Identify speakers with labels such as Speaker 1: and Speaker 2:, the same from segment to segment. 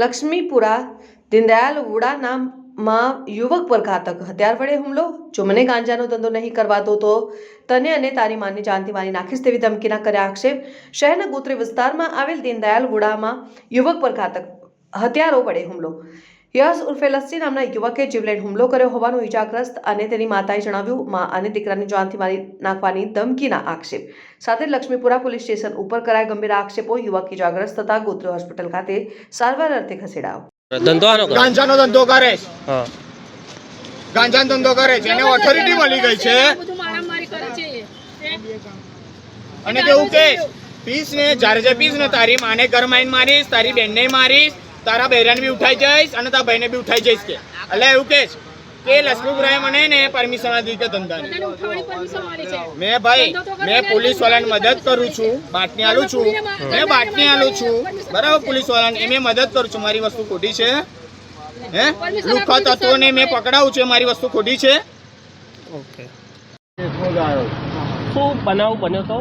Speaker 1: લક્ષ્મીપુરા દીનદયાલ વુડાનામાં યુવક પર ઘાતક. હથિયાર વડે હુમલો? જો મને ગાંજાનો ધંધો નહીં કરવા દો તો? તને અને તારી માની જાનથી મારી નાખીશ તેવી ધમકીના કર્યા આક્ષેપ. શહેરના ગોત્રી વિસ્તારમાં આવેલ દીનદયાલ વુડામાં યુવક પર ઘાતક. હથિયારો વડે હુમલો. યસ ઉર્ફે લસ્સી નામના યુવકે જીવલેણ હુમલો કર્યો હોવાનું ઇજાગ્રસ્ત અને તેની માતાએ જણાવ્યું માં અને દીકરાની જાનથી મારી નાખવાની ધમકીના આક્ષેપ. સાથે લક્ષ્મીપુરા પોલીસ સ્ટેશન ઉપર કરાય ગંભીર આક્ષેપો યુવક ઇજાગ્રસ્ત થતા ગોત્રી હોસ્પિટલ ખાતે સારવાર અર્થે ખસેડાયો.
Speaker 2: ધંધો
Speaker 3: ગાંજાનો ધંધો કરે
Speaker 2: હા.
Speaker 3: ગાંજાનો ધંધો કરે છે. એને ઓથોરિટી મળી ગઈ છે. અને કેવું કે પીસ ને જ્યારે જે પીસ ને તારી માને આવીને મારીશ તારી બેનને મારીશ તારા બહેરાને બી ઉઠાઈ જઈશ અને તારા ભાઈને બી ઉઠાઈ જઈશ કે. એટલે એવું કે છે કે લક્ષ્મીપુરાએ મને ને પરમિશન આપી કે ધંધાની. મેં ભાઈ મેં પોલીસ વાળાને મદદ કરું છું. બાટની આલું છું મેં બાટની આલું છું. બરાબર પોલીસ વાળાને એ મેં મદદ કરું છું મારી વસ્તુ ખોટી છે. હે? લુખા તત્વોને મેં પકડાવું છું મારી વસ્તુ ખોટી છે.
Speaker 2: ઓકે. શું બનાવ બન્યો તો?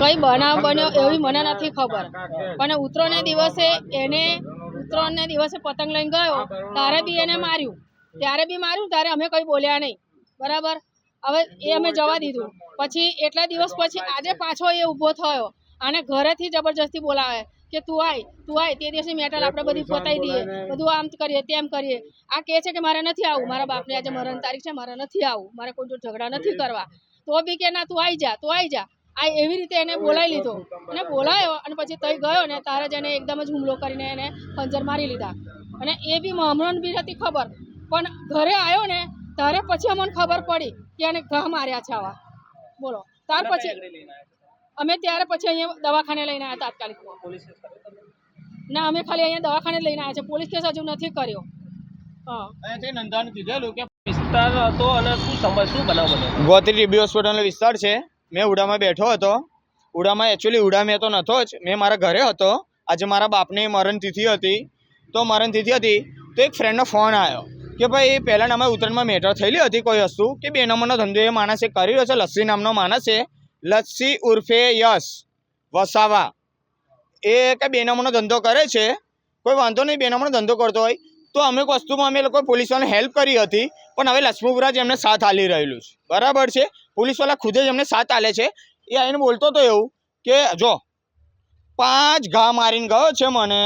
Speaker 4: કઈ બનાવ બન્યો એવી મને નથી ખબર. પણ ઉત્તરાયણને દિવસે એને ઉત્તરાયણને દિવસે પતંગ લઈને ગયો. ત્યારે બી એને માર્યું. ત્યારે બી માર્યું ત્યારે અમે કઈ બોલ્યા નહીં. બરાબર? હવે એ અમે જવા દીધું. પછી એટલા દિવસ પછી આજે પાછો એ ઊભો થયો. અને ઘરેથી જબરજસ્તી બોલાવે કે તું આય તું આય તે દિવસે મેટલ આપણે બધી પતાવી દઈએ. બધું આમ કરીએ તેમ કરીએ. આ કહે છે કે મારે નથી આવવું મારા બાપની આજે મરણ તારીખ છે મારે નથી આવવું મારે કોઈ ઝઘડા નથી કરવા. તો બી કે ના તું આવી જા તું આવી જા. આ એવી રીતે એને બોલાવી લીધો. અને બોલાયો અને પછી તઈ ગયો ને તારે જ એને એકદમ જ હુમલો કરીને એને પંજર મારી લીધા. અને એ બી હમણાં બી નથી ખબર. પણ ઘરે આવ્યો ને ત્યારે પછી અમને ખબર પડી કે એને ઘા માર્યા છે આવા. બોલો. ત્યાર પછી અમે ત્યારે પછી અહીંયા દવાખાને લઈને આવ્યા તાત્કાલિક. ના અમે ખાલી અહીંયા દવાખાને લઈને આવ્યા છે પોલીસ કેસ હજુ નથી કર્યો. હા.
Speaker 3: કીધેલું કે
Speaker 2: વિસ્તાર હતો અને શું સમય શું બનાવ
Speaker 3: ગોત્રી ડીબી હોસ્પિટલનો વિસ્તાર છે. મેં ઉડામાં બેઠો હતો. ઉડામાં એકચ્યુઅલી ઉડા મેં તો નહોતો જ. મેં મારા ઘરે હતો. આજે મારા બાપની મરણ તિથિ હતી. તો મરણ તિથિ હતી, તો એક ફ્રેન્ડનો ફોન આવ્યો કે ભાઈ પહેલાં અમારે ઉત્તરાયણમાં મેટર થયેલી હતી કોઈ વસ્તુ? કે બે નંબરનો ધંધો એ માણસે કરી રહ્યો છે. લસ્સી નામનો માણસ લસ્સી ઉર્ફે યશ વસાવા. એ કે બે નંબરનો ધંધો કરે છે. કોઈ વાંધો નહીં, બે નંબરનો ધંધો કરતો હોય. તો અમુક વસ્તુમાં અમે લોકો પોલીસવાળાને હેલ્પ કરી હતી, પણ હવે લક્ષ્મીપુરા જ એમને સાથ આલી રહેલું છે. બરાબર છે? પોલીસવાળા ખુદ જ એમને સાથ આલે છે. એ આવીને બોલતો હતો એવું કે, જો, પાંચ ઘા મારીને ગયો છે મને.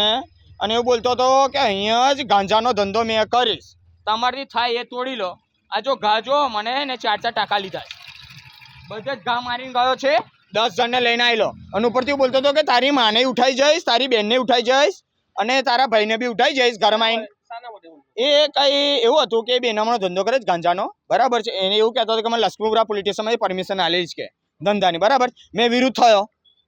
Speaker 3: અને એવું બોલતો હતો કે, અહીંયા જ ગાંજાનો ધંધો મેં કરીશ. તમારી થાય એ તોડી લો. આ જો ઘા જો, મને ને ચાર ચાર ટાંકા લીધા બધે જ ઘા મારીને ગયો છે. દસ જણને લઈને આવેલો અને ઉપરથી બોલતો હતો કે, તારી માને ઉઠાઈ જઈશ, તારી બહેનને ઉઠાઈ જઈશ, અને તારા ભાઈને બી ઉઠાઈ જઈશ ઘરમાં આવીને? એ કઈ એવું હતું કે બે નમણો ધંધો કરે છે ગાંજાનો, બરાબર છે? એને એવું કહેતો હતો કે મને લક્ષ્મીપુરા પોલીસ સ્ટેશનમાં પરમિશન આલી જ કે, ધંધાની, બરાબર? મેં વિરુદ્ધ થયો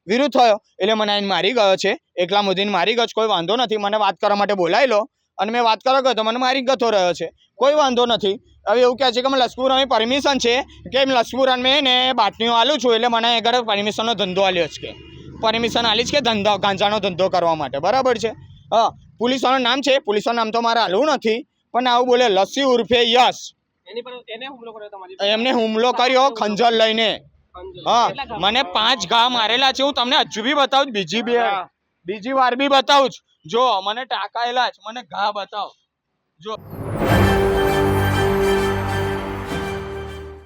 Speaker 3: વિરુદ્ધ થયો, એટલે મને આઈને મારી ગયો છે, એકલા મોદીને મારી ગયો છે, કોઈ વાંધો નથી, મને વાત કરવા માટે બોલાયેલો, અને મેં વાત કરવા ગયો તો મને મારી ગતો રહ્યો છે, કોઈ વાંધો નથી. હવે એવું કહે છે કે મને લક્ષ્મીપુરાની પરમિશન છે કે લક્ષ્મીપુરા મેં એને બાટનીઓ આલું છું, એટલે મને આગળ પરમિશનનો ધંધો આલ્યો છે કે પરમિશન આલી જ કે ધંધો, ગાંજાનો ધંધો કરવા માટે, બરાબર છે? હા પોલીસવાળાનું નામ છે પોલીસનું નામ તો મારે હાલવું નથી પણ આવું બોલે લસ્સી ઉર્ફે યશ.
Speaker 2: તમારી
Speaker 3: એમને હુમલો કર્યો ખંજર લઈને. હા મને પાંચ ઘા મારેલા છે હું તમને હજુ બી બતાવું બીજી બે બીજી વાર બી બતાવું જો મને ટાંકાયેલા છે મને ઘા બતાવો. જો.